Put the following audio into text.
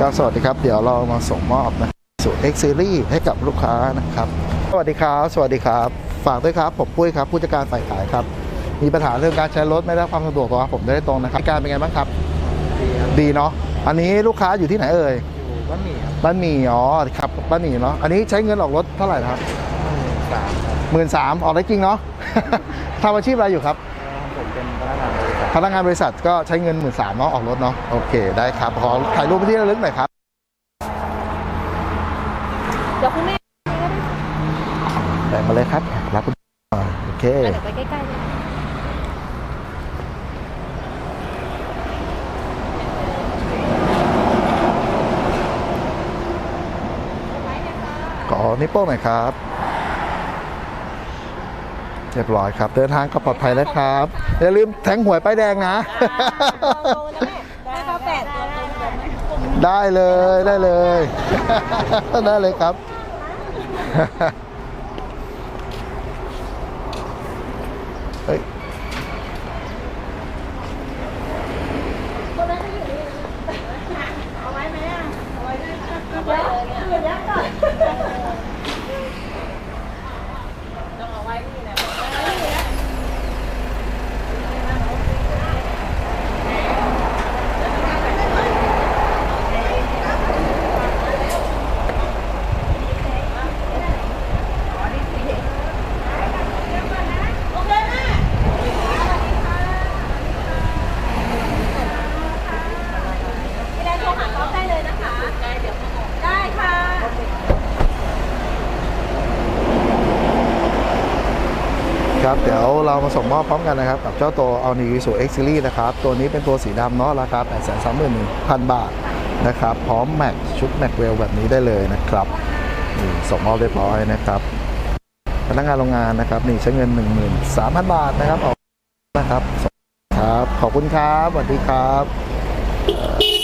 ครับสวัสดีครับ เดี๋ยวเรามาส่งมอบนะสูตร X Series ให้กับลูกค้านะครับ สวัสดีครับ สวัสดีครับ ฝากด้วยครับ ผมปุ้ยครับ ผู้จัดการฝ่ายขายครับ มีปัญหาเรื่องการใช้รถไม่ได้รับความสะดวกตัวผมได้ตรงนะครับการเป็นไงบ้างครับ ดีเนาะ อันนี้ลูกค้าอยู่ที่ไหนเอ่ย อยู่บ้านหมี่ครับบ้านหมี่อ๋อครับบ้านหมี่เนาะ อันนี้ใช้เงินออกรถเท่าไหร่นะครับสามครับหมื่นสามออกได้จริงเนาะทำอาชีพอะไรอยู่ครับ พนักงานบริษัทก็ใช้เงินหมื่นสามเนาะออกรถเนาะโอเคได้ครับขอถ่ายรูปไปที่ระลึกหน่อยครับเดี๋ยวคุณแม่แบ่งมาเลยครับรับคุณอ่าโอเคเดี๋ยวไปใกล้ๆเลยขอนิ้วโป้งหน่อยครับ เรียบร้อยครับ เดินทางก็ปลอดภัยนะครับ อย่าลืมแทงหวยป้ายแดงนะให้เขาแปดตัวตรงแบบนี้ได้เลยได้เลย ได้เลยครับ เฮ้ย พี่แดนโทรหาเขาได้เลยนะคะได้เดี๋ยวเขาออกได้ค่ะ ครับ เดี๋ยวเรามาส่งมอบพร้อมกันนะครับ กับเจ้าตัว All New Isuzu X Series นะครับ ตัวนี้เป็นตัวสีดำเนาะราคา831,000 บาทนะครับ พร้อมแม็กชุดแม็กเวลแบบนี้ได้เลยนะครับนี่ส่งมอบเรียบร้อยนะครับพนักงานโรงงานนะครับนี่ใช้เงิน 13,000 บาทนะครับออกนะครับครับ ขอบคุณครับสวัสดีครับ